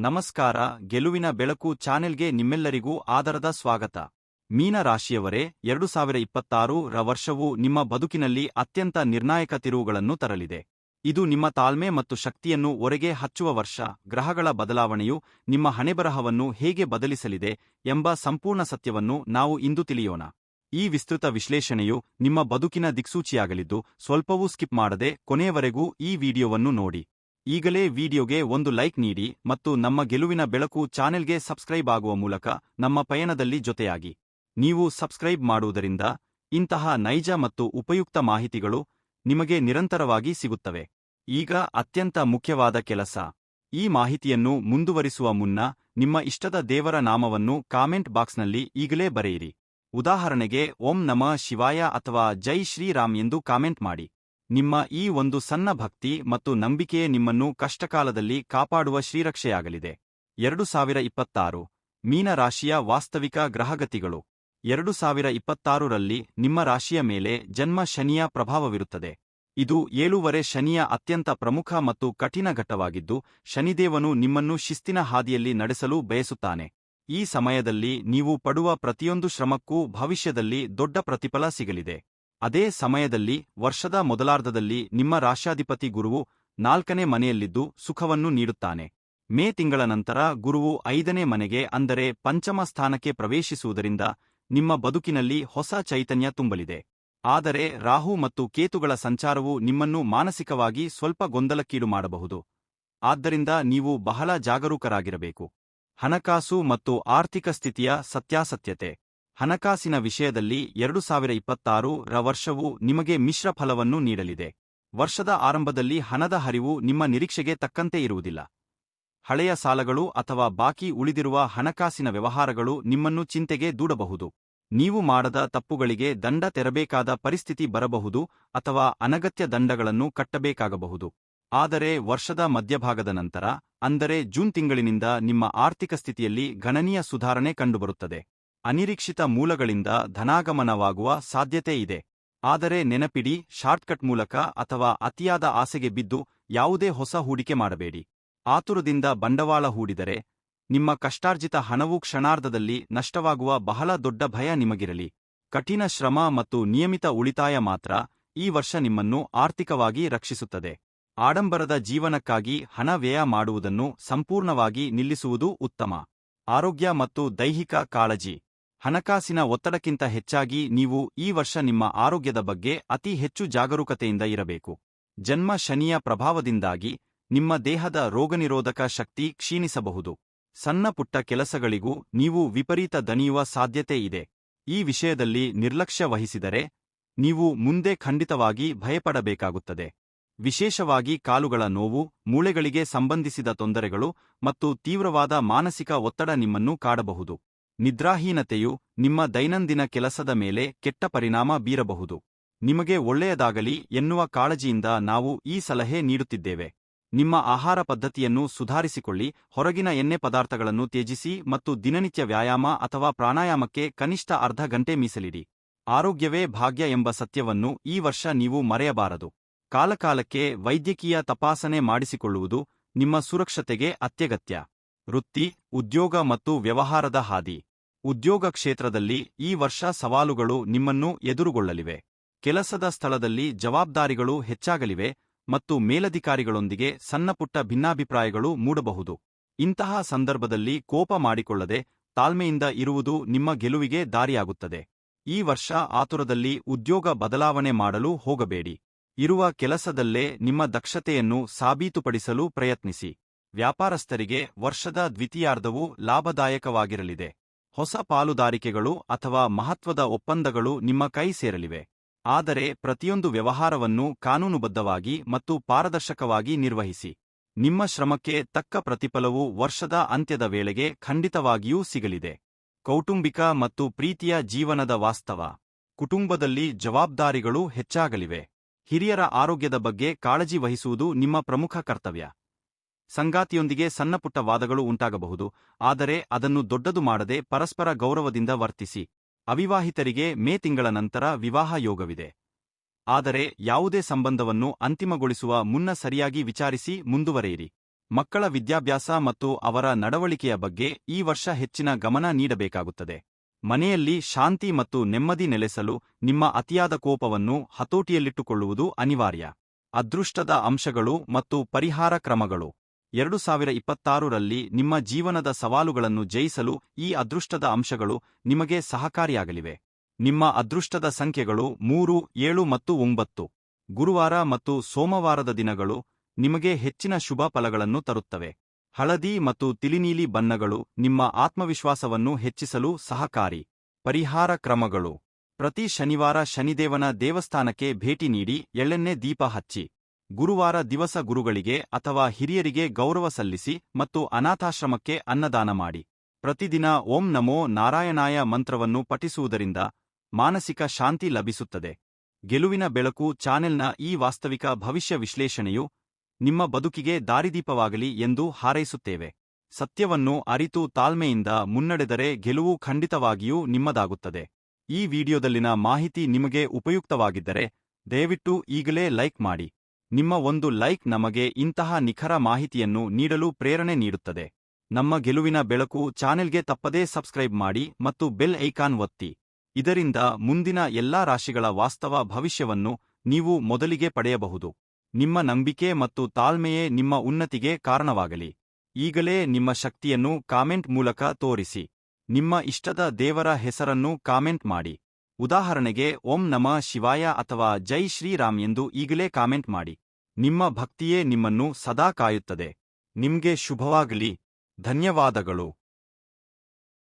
ನಮಸ್ಕಾರ, ಗೆಲುವಿನ ಬೆಳಕು ಚಾನೆಲ್ಗೆ ನಿಮ್ಮೆಲ್ಲರಿಗೂ ಆದರದ ಸ್ವಾಗತ. ಮೀನ ರಾಶಿಯವರೇ ಎರಡು ಸಾವಿರ ಇಪ್ಪತ್ತಾರು ರ ವರ್ಷವು ನಿಮ್ಮ ಬದುಕಿನಲ್ಲಿ ಅತ್ಯಂತ ನಿರ್ಣಾಯಕ ತಿರುವುಗಳನ್ನು ತರಲಿದೆ. ಇದು ನಿಮ್ಮ ತಾಳ್ಮೆ ಮತ್ತು ಶಕ್ತಿಯನ್ನು ಒರೆಗೆ ಹಚ್ಚುವ ವರ್ಷ. ಗ್ರಹಗಳ ಬದಲಾವಣೆಯು ನಿಮ್ಮ ಹಣೆಬರಹವನ್ನು ಹೇಗೆ ಬದಲಿಸಲಿದೆ ಎಂಬ ಸಂಪೂರ್ಣ ಸತ್ಯವನ್ನು ನಾವು ಇಂದು ತಿಳಿಯೋಣ. ಈ ವಿಸ್ತೃತ ವಿಶ್ಲೇಷಣೆಯು ನಿಮ್ಮ ಬದುಕಿನ ದಿಕ್ಸೂಚಿಯಾಗಲಿದ್ದು, ಸ್ವಲ್ಪವೂ ಸ್ಕಿಪ್ ಮಾಡದೆ ಕೊನೆಯವರೆಗೂ ಈ ವಿಡಿಯೋವನ್ನು ನೋಡಿ. ಈಗಲೇ ವಿಡಿಯೋಗೆ ಒಂದು ಲೈಕ್ ನೀಡಿ ಮತ್ತು ನಮ್ಮ ಗೆಲುವಿನ ಬೆಳಕು ಚಾನೆಲ್ಗೆ ಸಬ್ಸ್ಕ್ರೈಬ್ ಆಗುವ ಮೂಲಕ ನಮ್ಮ ಪಯಣದಲ್ಲಿ ಜೊತೆಯಾಗಿ. ನೀವು ಸಬ್ಸ್ಕ್ರೈಬ್ ಮಾಡುವುದರಿಂದ ಇಂತಹ ನೈಜ ಮತ್ತು ಉಪಯುಕ್ತ ಮಾಹಿತಿಗಳು ನಿಮಗೆ ನಿರಂತರವಾಗಿ ಸಿಗುತ್ತವೆ. ಈಗ ಅತ್ಯಂತ ಮುಖ್ಯವಾದ ಕೆಲಸ. ಈ ಮಾಹಿತಿಯನ್ನು ಮುಂದುವರಿಸುವ ಮುನ್ನ ನಿಮ್ಮ ಇಷ್ಟದ ದೇವರ ನಾಮವನ್ನು ಕಾಮೆಂಟ್ ಬಾಕ್ಸ್ನಲ್ಲಿ ಈಗಲೇ ಬರೆಯಿರಿ. ಉದಾಹರಣೆಗೆ, ಓಂ ನಮಃ ಶಿವಾಯ ಅಥವಾ ಜೈ ಶ್ರೀರಾಮ್ ಎಂದು ಕಾಮೆಂಟ್ ಮಾಡಿ. ನಿಮ್ಮ ಈ ಒಂದು ಸಣ್ಣ ಭಕ್ತಿ ಮತ್ತು ನಂಬಿಕೆಯೇ ನಿಮ್ಮನ್ನು ಕಷ್ಟಕಾಲದಲ್ಲಿ ಕಾಪಾಡುವ ಶ್ರೀರಕ್ಷೆಯಾಗಲಿದೆ. ಎರಡು ಸಾವಿರ ಇಪ್ಪತ್ತಾರು. ಮೀನರಾಶಿಯ ವಾಸ್ತವಿಕ ಗ್ರಹಗತಿಗಳು. ಎರಡು ಸಾವಿರ ಇಪ್ಪತ್ತಾರರಲ್ಲಿ ನಿಮ್ಮ ರಾಶಿಯ ಮೇಲೆ ಜನ್ಮ ಶನಿಯ ಪ್ರಭಾವವಿರುತ್ತದೆ. ಇದು ಏಳೂವರೆ ಶನಿಯ ಅತ್ಯಂತ ಪ್ರಮುಖ ಮತ್ತು ಕಠಿಣ ಘಟ್ಟವಾಗಿದ್ದು, ಶನಿದೇವನು ನಿಮ್ಮನ್ನು ಶಿಸ್ತಿನ ಹಾದಿಯಲ್ಲಿ ನಡೆಸಲು ಬಯಸುತ್ತಾನೆ. ಈ ಸಮಯದಲ್ಲಿ ನೀವು ಪಡುವ ಪ್ರತಿಯೊಂದು ಶ್ರಮಕ್ಕೂ ಭವಿಷ್ಯದಲ್ಲಿ ದೊಡ್ಡ ಪ್ರತಿಫಲ ಸಿಗಲಿದೆ. ಅದೇ ಸಮಯದಲ್ಲಿ, ವರ್ಷದ ಮೊದಲಾರ್ಧದಲ್ಲಿ ನಿಮ್ಮ ರಾಶ್ಯಾಧಿಪತಿ ಗುರುವು ನಾಲ್ಕನೇ ಮನೆಯಲ್ಲಿದ್ದು ಸುಖವನ್ನು ನೀಡುತ್ತಾನೆ. ಮೇ ತಿಂಗಳ ನಂತರ ಗುರುವು ಐದನೇ ಮನೆಗೆ ಅಂದರೆ ಪಂಚಮ ಸ್ಥಾನಕ್ಕೆ ಪ್ರವೇಶಿಸುವುದರಿಂದ ನಿಮ್ಮ ಬದುಕಿನಲ್ಲಿ ಹೊಸ ಚೈತನ್ಯ ತುಂಬಲಿದೆ. ಆದರೆ ರಾಹು ಮತ್ತು ಕೇತುಗಳ ಸಂಚಾರವು ನಿಮ್ಮನ್ನು ಮಾನಸಿಕವಾಗಿ ಸ್ವಲ್ಪ ಗೊಂದಲಕ್ಕೀಡು ಮಾಡಬಹುದು. ಆದ್ದರಿಂದ ನೀವು ಬಹಳ ಜಾಗರೂಕರಾಗಿರಬೇಕು. ಹಣಕಾಸು ಮತ್ತು ಆರ್ಥಿಕ ಸ್ಥಿತಿಯ ಸತ್ಯಾಸತ್ಯತೆ. ಹಣಕಾಸಿನ ವಿಷಯದಲ್ಲಿ ಎರಡು ಸಾವಿರ ಇಪ್ಪತ್ತಾರು ರ ವರ್ಷವು ನಿಮಗೆ ಮಿಶ್ರ ಫಲವನ್ನು ನೀಡಲಿದೆ. ವರ್ಷದ ಆರಂಭದಲ್ಲಿ ಹಣದ ಹರಿವು ನಿಮ್ಮ ನಿರೀಕ್ಷೆಗೆ ತಕ್ಕಂತೆ ಇರುವುದಿಲ್ಲ. ಹಳೆಯ ಸಾಲಗಳು ಅಥವಾ ಬಾಕಿ ಉಳಿದಿರುವ ಹಣಕಾಸಿನ ವ್ಯವಹಾರಗಳು ನಿಮ್ಮನ್ನು ಚಿಂತೆಗೆ ದೂಡಬಹುದು. ನೀವು ಮಾಡದ ತಪ್ಪುಗಳಿಗೆ ದಂಡ ತೆರಬೇಕಾದ ಪರಿಸ್ಥಿತಿ ಬರಬಹುದು ಅಥವಾ ಅನಗತ್ಯ ದಂಡಗಳನ್ನು ಕಟ್ಟಬೇಕಾಗಬಹುದು. ಆದರೆ ವರ್ಷದ ಮಧ್ಯಭಾಗದ ನಂತರ, ಅಂದರೆ ಜೂನ್ ತಿಂಗಳಿನಿಂದ ನಿಮ್ಮ ಆರ್ಥಿಕ ಸ್ಥಿತಿಯಲ್ಲಿ ಗಣನೀಯ ಸುಧಾರಣೆ ಕಂಡುಬರುತ್ತದೆ. ಅನಿರೀಕ್ಷಿತ ಮೂಲಗಳಿಂದ ಧನಾಗಮನವಾಗುವ ಸಾಧ್ಯತೆ ಇದೆ. ಆದರೆ ನೆನಪಿಡಿ, ಶಾರ್ಟ್ಕಟ್ ಮೂಲಕ ಅಥವಾ ಅತಿಯಾದ ಆಸೆಗೆ ಬಿದ್ದು ಯಾವುದೇ ಹೊಸ ಹೂಡಿಕೆ ಮಾಡಬೇಡಿ. ಆತುರದಿಂದ ಬಂಡವಾಳ ಹೂಡಿದರೆ ನಿಮ್ಮ ಕಷ್ಟಾರ್ಜಿತ ಹಣವು ಕ್ಷಣಾರ್ಧದಲ್ಲಿ ನಷ್ಟವಾಗುವ ಬಹಳ ದೊಡ್ಡ ಭಯ ನಿಮಗಿರಲಿ. ಕಠಿಣ ಶ್ರಮ ಮತ್ತು ನಿಯಮಿತ ಉಳಿತಾಯ ಮಾತ್ರ ಈ ವರ್ಷ ನಿಮ್ಮನ್ನು ಆರ್ಥಿಕವಾಗಿ ರಕ್ಷಿಸುತ್ತದೆ. ಆಡಂಬರದ ಜೀವನಕ್ಕಾಗಿ ಹಣ ವ್ಯಯ ಮಾಡುವುದನ್ನು ಸಂಪೂರ್ಣವಾಗಿ ನಿಲ್ಲಿಸುವುದು ಉತ್ತಮ. ಆರೋಗ್ಯ ಮತ್ತು ದೈಹಿಕ ಕಾಳಜಿ. ಹಣಕಾಸಿನ ಒತ್ತಡಕ್ಕಿಂತ ಹೆಚ್ಚಾಗಿ ನೀವು ಈ ವರ್ಷ ನಿಮ್ಮ ಆರೋಗ್ಯದ ಬಗ್ಗೆ ಅತಿ ಹೆಚ್ಚು ಜಾಗರೂಕತೆಯಿಂದ ಇರಬೇಕು. ಜನ್ಮ ಶನಿಯ ಪ್ರಭಾವದಿಂದಾಗಿ ನಿಮ್ಮ ದೇಹದ ರೋಗನಿರೋಧಕ ಶಕ್ತಿ ಕ್ಷೀಣಿಸಬಹುದು. ಸಣ್ಣ ಪುಟ್ಟ ಕೆಲಸಗಳಿಗೂ ನೀವು ವಿಪರೀತ ದಣಿಯುವ ಸಾಧ್ಯತೆ ಇದೆ. ಈ ವಿಷಯದಲ್ಲಿ ನಿರ್ಲಕ್ಷ್ಯ ವಹಿಸಿದರೆ ನೀವು ಮುಂದೆ ಖಂಡಿತವಾಗಿ ಭಯಪಡಬೇಕಾಗುತ್ತದೆ. ವಿಶೇಷವಾಗಿ ಕಾಲುಗಳ ನೋವು, ಮೂಳೆಗಳಿಗೆ ಸಂಬಂಧಿಸಿದ ತೊಂದರೆಗಳು ಮತ್ತು ತೀವ್ರವಾದ ಮಾನಸಿಕ ಒತ್ತಡ ನಿಮ್ಮನ್ನು ಕಾಡಬಹುದು. ನಿದ್ರಾಹೀನತೆಯು ನಿಮ್ಮ ದೈನಂದಿನ ಕೆಲಸದ ಮೇಲೆ ಕೆಟ್ಟ ಪರಿಣಾಮ ಬೀರಬಹುದು. ನಿಮಗೆ ಒಳ್ಳೆಯದಾಗಲಿ ಎನ್ನುವ ಕಾಳಜಿಯಿಂದ ನಾವು ಈ ಸಲಹೆ ನೀಡುತ್ತಿದ್ದೇವೆ. ನಿಮ್ಮ ಆಹಾರ ಪದ್ಧತಿಯನ್ನು ಸುಧಾರಿಸಿಕೊಳ್ಳಿ, ಹೊರಗಿನ ಎಣ್ಣೆ ಪದಾರ್ಥಗಳನ್ನು ತ್ಯಜಿಸಿ ಮತ್ತು ದಿನನಿತ್ಯ ವ್ಯಾಯಾಮ ಅಥವಾ ಪ್ರಾಣಾಯಾಮಕ್ಕೆ ಕನಿಷ್ಠ ಅರ್ಧ ಗಂಟೆ ಮೀಸಲಿಡಿ. ಆರೋಗ್ಯವೇ ಭಾಗ್ಯ ಎಂಬ ಸತ್ಯವನ್ನು ಈ ವರ್ಷ ನೀವು ಮರೆಯಬಾರದು. ಕಾಲಕಾಲಕ್ಕೆ ವೈದ್ಯಕೀಯ ತಪಾಸಣೆ ಮಾಡಿಸಿಕೊಳ್ಳುವುದು ನಿಮ್ಮ ಸುರಕ್ಷತೆಗೆ ಅತ್ಯಗತ್ಯ. ವೃತ್ತಿ, ಉದ್ಯೋಗ ಮತ್ತು ವ್ಯವಹಾರದ ಹಾದಿ. ಉದ್ಯೋಗ ಕ್ಷೇತ್ರದಲ್ಲಿ ಈ ವರ್ಷ ಸವಾಲುಗಳು ನಿಮ್ಮನ್ನು ಎದುರುಗೊಳ್ಳಲಿವೆ. ಕೆಲಸದ ಸ್ಥಳದಲ್ಲಿ ಜವಾಬ್ದಾರಿಗಳು ಹೆಚ್ಚಾಗಲಿವೆ ಮತ್ತು ಮೇಲಧಿಕಾರಿಗಳೊಂದಿಗೆ ಸಣ್ಣಪುಟ್ಟ ಭಿನ್ನಾಭಿಪ್ರಾಯಗಳು ಮೂಡಬಹುದು. ಇಂತಹ ಸಂದರ್ಭದಲ್ಲಿ ಕೋಪ ಮಾಡಿಕೊಳ್ಳದೆ ತಾಳ್ಮೆಯಿಂದ ಇರುವುದು ನಿಮ್ಮ ಗೆಲುವಿಗೆ ದಾರಿಯಾಗುತ್ತದೆ. ಈ ವರ್ಷ ಆತುರದಲ್ಲಿ ಉದ್ಯೋಗ ಬದಲಾವಣೆ ಮಾಡಲು ಹೋಗಬೇಡಿ. ಇರುವ ಕೆಲಸದಲ್ಲೇ ನಿಮ್ಮ ದಕ್ಷತೆಯನ್ನು ಸಾಬೀತುಪಡಿಸಲು ಪ್ರಯತ್ನಿಸಿ. ವ್ಯಾಪಾರಸ್ಥರಿಗೆ ವರ್ಷದ ದ್ವಿತೀಯಾರ್ಧವು ಲಾಭದಾಯಕವಾಗಿರಲಿದೆ. ಹೊಸ ಪಾಲುದಾರಿಕೆಗಳು ಅಥವಾ ಮಹತ್ವದ ಒಪ್ಪಂದಗಳು ನಿಮ್ಮ ಕೈ ಸೇರಲಿವೆ. ಆದರೆ ಪ್ರತಿಯೊಂದು ವ್ಯವಹಾರವನ್ನು ಕಾನೂನುಬದ್ಧವಾಗಿ ಮತ್ತು ಪಾರದರ್ಶಕವಾಗಿ ನಿರ್ವಹಿಸಿ. ನಿಮ್ಮ ಶ್ರಮಕ್ಕೆ ತಕ್ಕ ಪ್ರತಿಫಲವು ವರ್ಷದ ಅಂತ್ಯದ ವೇಳೆಗೆ ಖಂಡಿತವಾಗಿಯೂ ಸಿಗಲಿದೆ. ಕೌಟುಂಬಿಕ ಮತ್ತು ಪ್ರೀತಿಯ ಜೀವನದ ವಾಸ್ತವ. ಕುಟುಂಬದಲ್ಲಿ ಜವಾಬ್ದಾರಿಗಳು ಹೆಚ್ಚಾಗಲಿವೆ. ಹಿರಿಯರ ಆರೋಗ್ಯದ ಬಗ್ಗೆ ಕಾಳಜಿ ವಹಿಸುವುದು ನಿಮ್ಮ ಪ್ರಮುಖ ಕರ್ತವ್ಯ. ಸಂಗಾತಿಯೊಂದಿಗೆ ಸಣ್ಣಪುಟ್ಟ ವಾದಗಳು ಉಂಟಾಗಬಹುದು, ಆದರೆ ಅದನ್ನು ದೊಡ್ಡದು ಮಾಡದೆ ಪರಸ್ಪರ ಗೌರವದಿಂದ ವರ್ತಿಸಿ. ಅವಿವಾಹಿತರಿಗೆ ಮೇ ತಿಂಗಳ ನಂತರ ವಿವಾಹ ಯೋಗವಿದೆ. ಆದರೆ ಯಾವುದೇ ಸಂಬಂಧವನ್ನು ಅಂತಿಮಗೊಳಿಸುವ ಮುನ್ನ ಸರಿಯಾಗಿ ವಿಚಾರಿಸಿ ಮುಂದುವರೆಯಿರಿ. ಮಕ್ಕಳ ವಿದ್ಯಾಭ್ಯಾಸ ಮತ್ತು ಅವರ ನಡವಳಿಕೆಯ ಬಗ್ಗೆ ಈ ವರ್ಷ ಹೆಚ್ಚಿನ ಗಮನ ನೀಡಬೇಕಾಗುತ್ತದೆ. ಮನೆಯಲ್ಲಿ ಶಾಂತಿ ಮತ್ತು ನೆಮ್ಮದಿ ನೆಲೆಸಲು ನಿಮ್ಮ ಅತಿಯಾದ ಕೋಪವನ್ನು ಹತೋಟಿಯಲ್ಲಿಟ್ಟುಕೊಳ್ಳುವುದು ಅನಿವಾರ್ಯ. ಅದೃಷ್ಟದ ಅಂಶಗಳು ಮತ್ತು ಪರಿಹಾರ ಕ್ರಮಗಳು. ಎರಡು ಸಾವಿರ ಇಪ್ಪತ್ತಾರರಲ್ಲಿ ನಿಮ್ಮ ಜೀವನದ ಸವಾಲುಗಳನ್ನು ಜಯಿಸಲು ಈ ಅದೃಷ್ಟದ ಅಂಶಗಳು ನಿಮಗೆ ಸಹಕಾರಿಯಾಗಲಿವೆ. ನಿಮ್ಮ ಅದೃಷ್ಟದ ಸಂಖ್ಯೆಗಳು ಮೂರು, ಏಳು ಮತ್ತು ಒಂಬತ್ತು. ಗುರುವಾರ ಮತ್ತು ಸೋಮವಾರದ ದಿನಗಳು ನಿಮಗೆ ಹೆಚ್ಚಿನ ಶುಭ ಫಲಗಳನ್ನು ತರುತ್ತವೆ. ಹಳದಿ ಮತ್ತು ತಿಳಿನೀಲಿ ಬಣ್ಣಗಳು ನಿಮ್ಮ ಆತ್ಮವಿಶ್ವಾಸವನ್ನು ಹೆಚ್ಚಿಸಲು ಸಹಕಾರಿ. ಪರಿಹಾರ ಕ್ರಮಗಳು. ಪ್ರತಿ ಶನಿವಾರ ಶನಿದೇವನ ದೇವಸ್ಥಾನಕ್ಕೆ ಭೇಟಿ ನೀಡಿ ಎಳ್ಳೆಣ್ಣೆ ದೀಪ ಹಚ್ಚಿ. ಗುರುವಾರ ದಿವಸ ಗುರುಗಳಿಗೆ ಅಥವಾ ಹಿರಿಯರಿಗೆ ಗೌರವ ಸಲ್ಲಿಸಿ ಮತ್ತು ಅನಾಥಾಶ್ರಮಕ್ಕೆ ಅನ್ನದಾನ ಮಾಡಿ. ಪ್ರತಿದಿನ ಓಂ ನಮೋ ನಾರಾಯಣಾಯ ಮಂತ್ರವನ್ನು ಪಠಿಸುವುದರಿಂದ ಮಾನಸಿಕ ಶಾಂತಿ ಲಭಿಸುತ್ತದೆ. ಗೆಲುವಿನ ಬೆಳಕು ಚಾನೆಲ್ನ ಈ ವಾಸ್ತವಿಕ ಭವಿಷ್ಯ ವಿಶ್ಲೇಷಣೆಯು ನಿಮ್ಮ ಬದುಕಿಗೆ ದಾರಿದೀಪವಾಗಲಿ ಎಂದು ಹಾರೈಸುತ್ತೇವೆ. ಸತ್ಯವನ್ನು ಅರಿತು ತಾಳ್ಮೆಯಿಂದ ಮುನ್ನಡೆದರೆ ಗೆಲುವು ಖಂಡಿತವಾಗಿಯೂ ನಿಮ್ಮದಾಗುತ್ತದೆ. ಈ ವಿಡಿಯೋದಲ್ಲಿನ ಮಾಹಿತಿ ನಿಮಗೆ ಉಪಯುಕ್ತವಾಗಿದ್ದರೆ ದಯವಿಟ್ಟು ಈಗಲೇ ಲೈಕ್ ಮಾಡಿ. ನಿಮ್ಮ ಒಂದು ಲೈಕ್ ನಮಗೆ ಇಂತಹ ನಿಖರ ಮಾಹಿತಿಯನ್ನು ನೀಡಲು ಪ್ರೇರಣೆ ನೀಡುತ್ತದೆ. ನಮ್ಮ ಗೆಲುವಿನ ಬೆಳಕು ಚಾನೆಲ್ಗೆ ತಪ್ಪದೇ ಸಬ್ಸ್ಕ್ರೈಬ್ ಮಾಡಿ ಮತ್ತು ಬೆಲ್ ಐಕಾನ್ ಒತ್ತಿ. ಇದರಿಂದ ಮುಂದಿನ ಎಲ್ಲಾ ರಾಶಿಗಳ ವಾಸ್ತವ ಭವಿಷ್ಯವನ್ನು ನೀವು ಮೊದಲಿಗೆ ಪಡೆಯಬಹುದು. ನಿಮ್ಮ ನಂಬಿಕೆ ಮತ್ತು ತಾಳ್ಮೆಯೇ ನಿಮ್ಮ ಉನ್ನತಿಗೆ ಕಾರಣವಾಗಲಿ. ಈಗಲೇ ನಿಮ್ಮ ಶಕ್ತಿಯನ್ನು ಕಾಮೆಂಟ್ ಮೂಲಕ ತೋರಿಸಿ. ನಿಮ್ಮ ಇಷ್ಟದ ದೇವರ ಹೆಸರನ್ನು ಕಾಮೆಂಟ್ ಮಾಡಿ. ಉದಾಹರಣೆಗೆ, ಓಂ ನಮಃ ಶಿವಾಯ ಅಥವಾ ಜೈ ಶ್ರೀರಾಮ್ ಎಂದು ಈಗಲೇ ಕಾಮೆಂಟ್ ಮಾಡಿ. ನಿಮ್ಮ ಭಕ್ತಿಯೇ ನಿಮ್ಮನ್ನು ಸದಾ ಕಾಯುತ್ತದೆ. ನಿಮ್ಗೆ ಶುಭವಾಗಲಿ. ಧನ್ಯವಾದಗಳು.